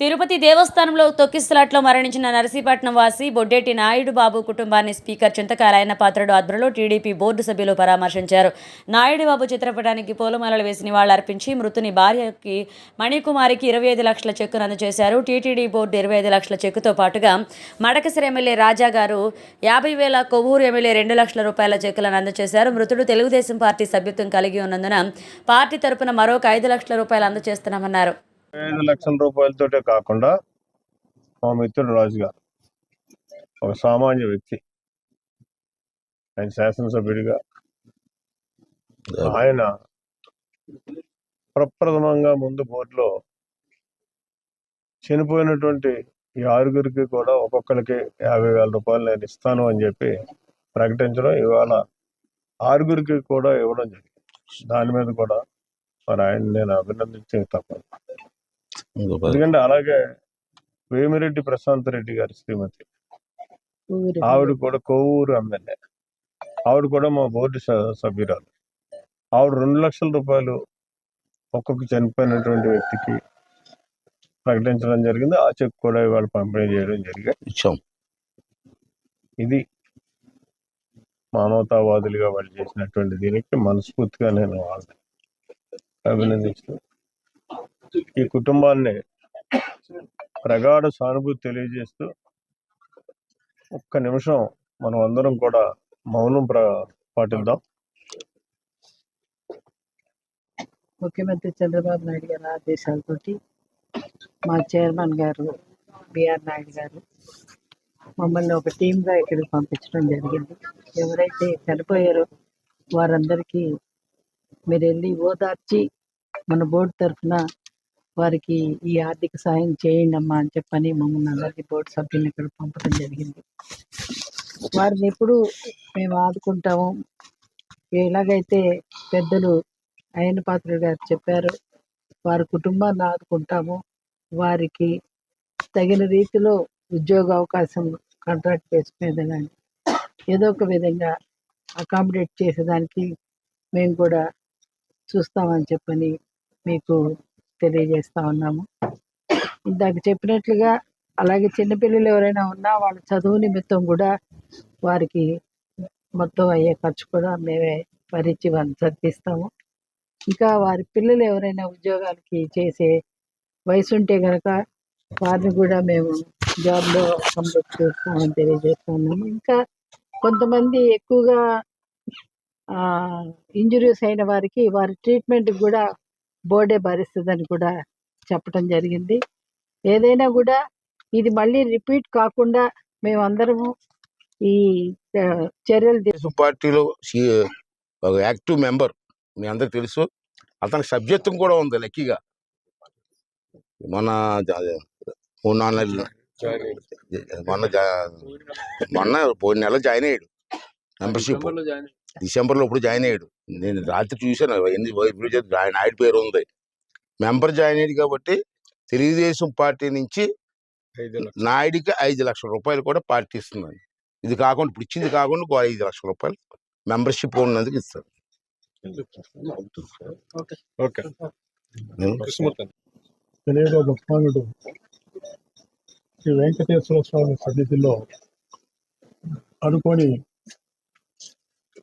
తిరుపతి దేవస్థానంలో తొక్కిసలాట్లో మరణించిన నరసీపట్నం వాసి బొడ్డేటి నాయుడు బాబు కుటుంబాన్ని స్పీకర్ చింతకారాయణ పాత్రుడు ఆధ్వర్యంలో టీడీపీ బోర్డు సభ్యులు పరామర్శించారు. నాయుడు బాబు చిత్రపటానికి పూలమాలలు వేసి నివాళులర్పించి మృతుని భార్యకి మణికుమారికి ఇరవై ఐదు లక్షల చెక్కును అందజేశారు. టీటీడీ బోర్డు ఇరవై ఐదు లక్షల చెక్కుతో పాటుగా మడకసిరి ఎమ్మెల్యే రాజా గారు యాభై వేల కొవ్వూరు ఎమ్మెల్యే రెండు లక్షల రూపాయల చెక్కులను అందజేశారు. మృతుడు తెలుగుదేశం పార్టీ సభ్యత్వం కలిగి ఉన్నందున పార్టీ తరపున మరొక ఐదు లక్షల రూపాయలు అందజేస్తున్నామన్నారు. ఐదు లక్షల రూపాయలతోటే కాకుండా మా మిత్రుడు రాజు గారు ఒక సామాన్య వ్యక్తి. ఆయన శాసనసభ్యుడిగా. ఆయన ప్రప్రథమంగా ముందు బోర్డులో చనిపోయినటువంటి ఈ ఆరుగురికి కూడా ఒక్కొక్కరికి యాభై వేల రూపాయలు నేను ఇస్తాను అని చెప్పి ప్రకటించడం ఇవాళ ఆరుగురికి కూడా ఇవ్వడం జరిగింది. దాని మీద కూడా మరి ఆయన నేను అభినందించే తప్పదు. ఎందుకంటే అలాగే వేమిరెడ్డి ప్రశాంత్ రెడ్డి గారి శ్రీమతి. ఆవిడ కూడా కొవ్వూరు ఎమ్మెల్యే. ఆవిడ కూడా మా బోర్డు స- సభ్యురాలు. ఆవిడ రెండు లక్షల రూపాయలు ఒక్కొక్క చనిపోయినటువంటి వ్యక్తికి ప్రకటించడం జరిగింది. ఆ చెక్ కూడా ఇవాళ పంపిణీ చేయడం జరిగింది. ఇచ్చాం. ఇది మానవతావాదులుగా వాళ్ళు చేసినటువంటి దీనికి మనస్ఫూర్తిగా నేను వాళ్ళని అభినందిస్తూ ఈ కుటుంబాన్ని ప్రగాఢ సానుభూతి తెలియజేస్తూ ఒక్క నిమిషం మనం అందరం కూడా మౌనం ప్ర పాటిద్దాం. ముఖ్యమంత్రి చంద్రబాబు నాయుడు గారి ఆదేశాలతోటి మా చైర్మన్ గారు బిఆర్ నాయుడు గారు మమ్మల్ని ఒక టీమ్గా ఇక్కడికి పంపించడం జరిగింది. ఎవరైతే చనిపోయారో వారందరికీ మీరు వెళ్ళి ఓదార్చి మన బోర్డు తరఫున వారికి ఈ ఆర్థిక సాయం చేయండి అమ్మా అని చెప్పని మమ్మల్ని అందరికీ బోర్డు సభ్యులను ఇక్కడ పంపడం జరిగింది. వారిని ఎప్పుడు మేము ఆదుకుంటాము. ఎలాగైతే పెద్దలు అయ్యన పాత్రుడు గారు చెప్పారు వారి కుటుంబాన్ని ఆదుకుంటాము. వారికి తగిన రీతిలో ఉద్యోగ అవకాశం కాంట్రాక్ట్ బేస్ మీద కానీ ఏదో ఒక విధంగా అకామిడేట్ చేసేదానికి మేము కూడా చూస్తామని చెప్పని మీకు తెలియజేస్తా ఉన్నాము. ఇందాక చెప్పినట్లుగా అలాగే చిన్నపిల్లలు ఎవరైనా ఉన్నా వాళ్ళ చదువు నిమిత్తం కూడా వారికి మొత్తం అయ్యే ఖర్చు కూడా మేమే భరించి వాళ్ళని చదివిస్తాము ఇంకా వారి పిల్లలు ఎవరైనా ఉద్యోగాలకి చేసే వయసు ఉంటే కనుక వారిని కూడా మేము జాబ్లో కంప్లీట్ చేస్తామని తెలియజేస్తున్నాము ఇంకా కొంతమంది ఎక్కువగా ఇంజురీస్ అయిన వారికి వారి ట్రీట్మెంట్ కూడా బోర్డే భరిస్తుందని కూడా చెప్పడం జరిగింది. ఏదైనా కూడా ఇది మళ్ళీ రిపీట్ కాకుండా మేమందరము ఈ చర్యలు పార్టీలో సి- ఒక యాక్టివ్ మెంబర్ మీ అందరికి తెలుసు. అతనికి సభ్యత్వం కూడా ఉంది లక్కీగా. మొన్న జ- మూడు నాలుగు నెలలు. మొన్న మొన్న పోయిన నెల జాయిన్ అయ్యాడు. మెంబర్షిప్ డిసెంబర్లో ఇప్పుడు జాయిన్ అయ్యాడు. నేను రాత్రి చూశాను. ఎన్ని ఆయన ఆయన పేరు ఉంది. మెంబర్ జాయిన్ అయ్యాడు కాబట్టి తెలుగుదేశం పార్టీ నుంచి నాయుడికి ఐదు లక్షల రూపాయలు కూడా పార్టీ ఇస్తుందండి ఇది కాకుండా ఇప్పుడు ఇచ్చింది కాకుండా ఇంకో ఐదు లక్షల రూపాయలు మెంబర్షిప్ ఉన్నందుకు ఇస్తారు తెలియదు శ్రీ వెంకటేశ్వర స్వామి సన్నిధిలో అనుకొని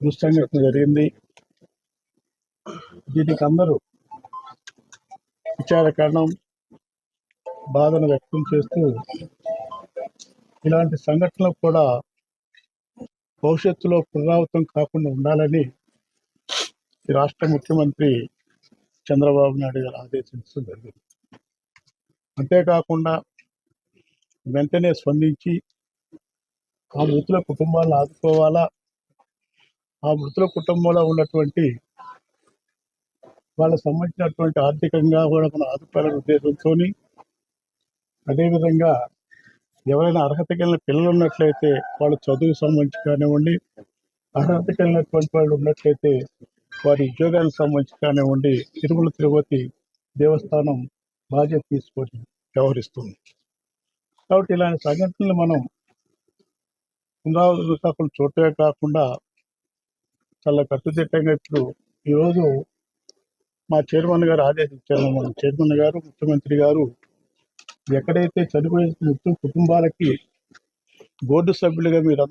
దుస్సంఘటన జరిగింది. దీనికి అందరూ విచార కారణం బాధను వ్యక్తం చేస్తూ ఇలాంటి సంఘటనలు కూడా భవిష్యత్తులో పునరావృతం కాకుండా ఉండాలని ఈ రాష్ట్ర ముఖ్యమంత్రి చంద్రబాబు నాయుడు గారు ఆదేశించడం జరిగింది. అంతేకాకుండా వెంటనే స్పందించి ఆ మృతుల కుటుంబాలను ఆదుకోవాలా? ఆ మృతుల కుటుంబంలో ఉన్నటువంటి వాళ్ళకు సంబంధించినటువంటి ఆర్థికంగా కూడా మనం ఆదుకోవాలనే ఉద్దేశంతో అదేవిధంగా ఎవరైనా అర్హత కలిగిన పిల్లలు ఉన్నట్లయితే వాళ్ళ చదువుకు సంబంధించి కానివ్వండి అర్హత కలిగినటువంటి వాళ్ళు ఉన్నట్లయితే వారి ఉద్యోగాలకు సంబంధించి కానివ్వండి తిరుమల తిరుపతి దేవస్థానం బాధ్యత తీసుకొని వ్యవహరిస్తుంది. కాబట్టి ఇలాంటి సంఘటనలు మనం పునరావృతం కాకుండా చూడటమే కాకుండా చాలా కట్టుదిట్టంగా ఇప్పుడు ఈరోజు మా చైర్మన్ గారు ఆదేశించారు. మన చైర్మన్ గారు ముఖ్యమంత్రి గారు ఎక్కడైతే చనిపోయిన మొత్తం కుటుంబాలకి బోర్డు సభ్యులుగా మీరు